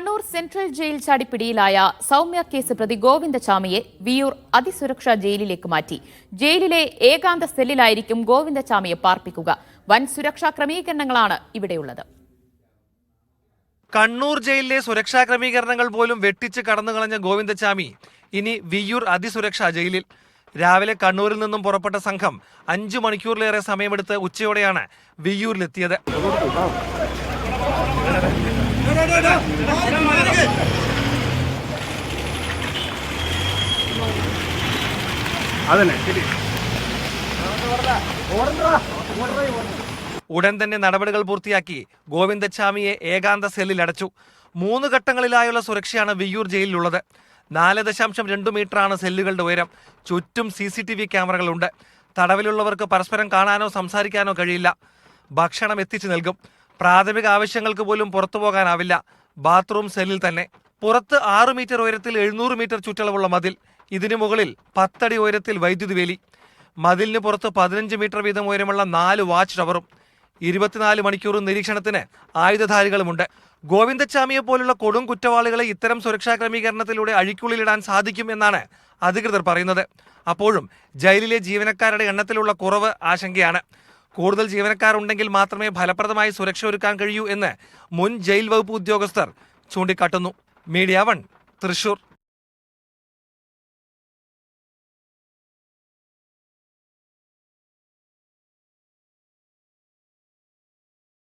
Kannur central jail ചാടിപ്പിടിയിലായ Soumya case പ്രതി ഗോവിന്ദചാമിയെ വിയൂർ അതിസുരക്ഷാ ജയിലിലേക്ക് മാറ്റി. ജയിലിലെ ഏകാന്ത സെല്ലിലായിരിക്കും ഗോവിന്ദചാമിയെ പാർപ്പിക്കുക. വൻ സുരക്ഷാ ക്രമീകരണങ്ങളാണ് ഇവിടെയുള്ളത്. കണ്ണൂർ ജയിലിലെ സുരക്ഷാ ക്രമീകരണങ്ങൾ പോലും വെട്ടിച്ച് കടന്നു കടന്നുകളഞ്ഞ ഗോവിന്ദസ്വാമി ഇനി വിയൂർ അതിസുരക്ഷാ ജയിലിൽ. രാവിലെ കണ്ണൂരിൽ നിന്നും പുറപ്പെട്ട സംഘം അഞ്ചു മണിക്കൂറിലേറെ സമയമെടുത്ത് ഉച്ചയോടെയാണ് വിയ്യൂരിലെത്തിയത് അതന്നെ ശരി. ഉടൻ തന്നെ നടപടികൾ പൂർത്തിയാക്കി ഗോവിന്ദച്ചാമിയെ ഏകാന്ത സെല്ലിൽ അടച്ചു. മൂന്ന് ഘട്ടങ്ങളിലായുള്ള സുരക്ഷയാണ് വിയ്യൂർ ജയിലിലുള്ളത്. നാല് ദശാംശം രണ്ട് മീറ്ററാണ് സെല്ലുകളുടെ ഉയരം. ചുറ്റും സി സി ടി വി ക്യാമറകളുണ്ട്. തടവിലുള്ളവർക്ക് പരസ്പരം കാണാനോ സംസാരിക്കാനോ കഴിയില്ല. ഭക്ഷണം എത്തിച്ചു നൽകും. പ്രാഥമിക ആവശ്യങ്ങൾക്ക് പോലും പുറത്തു പോകാനാവില്ല. ബാത്റൂം സെല്ലിൽ തന്നെ. പുറത്ത് ആറ് മീറ്റർ ഉയരത്തിൽ എഴുന്നൂറ് മീറ്റർ ചുറ്റളവുള്ള മതിൽ. ഇതിനു മുകളിൽ പത്തടി ഉയരത്തിൽ വൈദ്യുതി വേലി. മതിലിന് പുറത്ത് പതിനഞ്ച് മീറ്റർ വീതം ഉയരമുള്ള നാല് വാച്ച് ടവറും. ഇരുപത്തിനാല് മണിക്കൂറും നിരീക്ഷണത്തിന് ആയുധധാരികളുമുണ്ട്. ഗോവിന്ദച്ചാമിയെ പോലുള്ള കൊടും കുറ്റവാളികളെ ഇത്തരം സുരക്ഷാ ക്രമീകരണത്തിലൂടെ അഴിക്കുള്ളിലിടാൻ സാധിക്കും എന്നാണ് അധികൃതർ പറയുന്നത്. അപ്പോഴും ജയിലിലെ ജീവനക്കാരുടെ എണ്ണത്തിലുള്ള കുറവ് ആശങ്കയാണ്. കൂടുതൽ ജീവനക്കാരുണ്ടെങ്കിൽ മാത്രമേ ഫലപ്രദമായി സുരക്ഷ ഒരുക്കാൻ കഴിയൂ എന്ന് മുൻ ജയിൽ വകുപ്പ് ഉദ്യോഗസ്ഥർ ചൂണ്ടിക്കാട്ടുന്നു. Media one Thrissur.